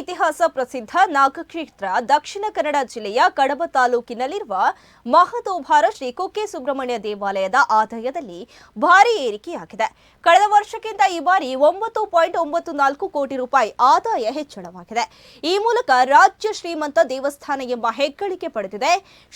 ಇತಿಹಾಸ ಪ್ರಸಿದ್ಧ ನಾಗಕ್ಷೇತ್ರ ದಕ್ಷಿಣ ಕನ್ನಡ ಜಿಲ್ಲೆಯ ಕಡಬ ತಾಲೂಕಿನಲ್ಲಿರುವ ಮಹದೋಭಾರ ಶ್ರೀ ಕುಕ್ಕೆ ಸುಬ್ರಹ್ಮಣ್ಯ ದೇವಾಲಯದ ಆದಾಯದಲ್ಲಿ ಭಾರಿ ಏರಿಕೆಯಾಗಿದೆ. ಕಳೆದ ವರ್ಷಕ್ಕಿಂತ ಈ ಬಾರಿ ಒಂಬತ್ತು ಪಾಯಿಂಟ್ ಒಂಬತ್ತು ನಾಲ್ಕು ಕೋಟಿ ರೂಪಾಯಿ ಆದಾಯ ಹೆಚ್ಚಳವಾಗಿದೆ. ಈ ಮೂಲಕ ರಾಜ್ಯ ಶ್ರೀಮಂತ ದೇವಸ್ಥಾನ ಎಂಬ ಹೆಗ್ಗಳಿಕೆ ಪಡೆದಿದೆ.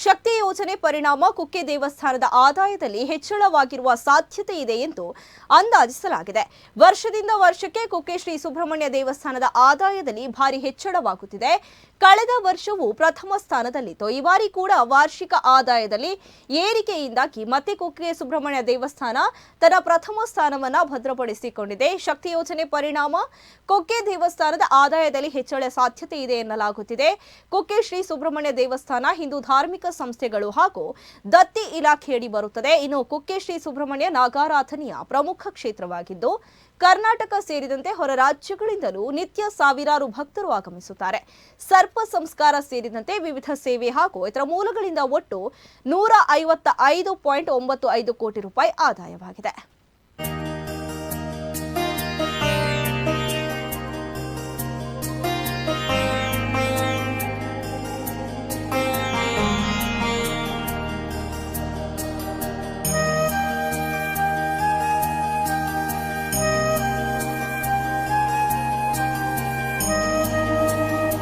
ಶಕ್ತಿ ಯೋಜನೆ ಪರಿಣಾಮ ಕುಕ್ಕೆ ದೇವಸ್ಥಾನದ ಆದಾಯದಲ್ಲಿ ಹೆಚ್ಚಳವಾಗಿರುವ ಸಾಧ್ಯತೆ ಇದೆ ಎಂದು ಅಂದಾಜಿಸಲಾಗಿದೆ. ವರ್ಷದಿಂದ ವರ್ಷಕ್ಕೆ ಕುಕ್ಕೆ ಶ್ರೀ ಸುಬ್ರಹ್ಮಣ್ಯ ದೇವಸ್ಥಾನದ ಆದಾಯದಲ್ಲಿ ಭಾರಿ ಹೆಚ್ಚಳವಾಗುತ್ತಿದೆ. ಕಳೆದ ವರ್ಷವೂ ಪ್ರಥಮ ಸ್ಥಾನದಲ್ಲಿತ್ತು. ಈ ಬಾರಿ ಕೂಡ ವಾರ್ಷಿಕ ಆದಾಯದಲ್ಲಿ ಏರಿಕೆಯಿಂದಾಗಿ ಮತ್ತೆ ಕುಕ್ಕೆ ಸುಬ್ರಹ್ಮಣ್ಯ ದೇವಸ್ಥಾನ ತನ್ನ ಪ್ರಥಮ ಸ್ಥಾನವನ್ನ ಭದ್ರಪಡಿಸಿಕೊಂಡಿದೆ. ಶಕ್ತಿ ಯೋಜನೆ ಪರಿಣಾಮ ಕುಕ್ಕೆ ದೇವಸ್ಥಾನದ ಆದಾಯದಲ್ಲಿ ಹೆಚ್ಚಳ ಸಾಧ್ಯತೆ ಇದೆ ಎನ್ನಲಾಗುತ್ತಿದೆ. ಕುಕ್ಕೆ ಶ್ರೀ ಸುಬ್ರಹ್ಮಣ್ಯ ದೇವಸ್ಥಾನ ಹಿಂದೂ ಧಾರ್ಮಿಕ ಸಂಸ್ಥೆಗಳು ಹಾಗೂ ದತ್ತಿ ಇಲಾಖೆಯಡಿ ಬರುತ್ತದೆ. ಇನ್ನು ಕುಕ್ಕೆ ಶ್ರೀ ಸುಬ್ರಹ್ಮಣ್ಯ ನಾಗಾರಾಧನೆಯ ಪ್ರಮುಖ ಕ್ಷೇತ್ರವಾಗಿದ್ದು, ಕರ್ನಾಟಕ ಸೇರಿದಂತೆ ಹೊರ ರಾಜ್ಯಗಳಿಂದಲೂ ನಿತ್ಯ ಸಾವಿರಾರು ಭಕ್ತರು ಆಗಮಿಸುತ್ತಾರೆ. ಸರ್ಪ ಸಂಸ್ಕಾರ ಸೇರಿದಂತೆ ವಿವಿಧ ಸೇವೆ ಹಾಗೂ ಇತರ ಮೂಲಗಳಿಂದ ಒಟ್ಟು ನೂರ ಐವತ್ತ ಐದು ಪಾಯಿಂಟ್ ಒಂಬತ್ತು ಐದು ಕೋಟಿ ರೂಪಾಯಿ ಆದಾಯವಾಗಿದೆ.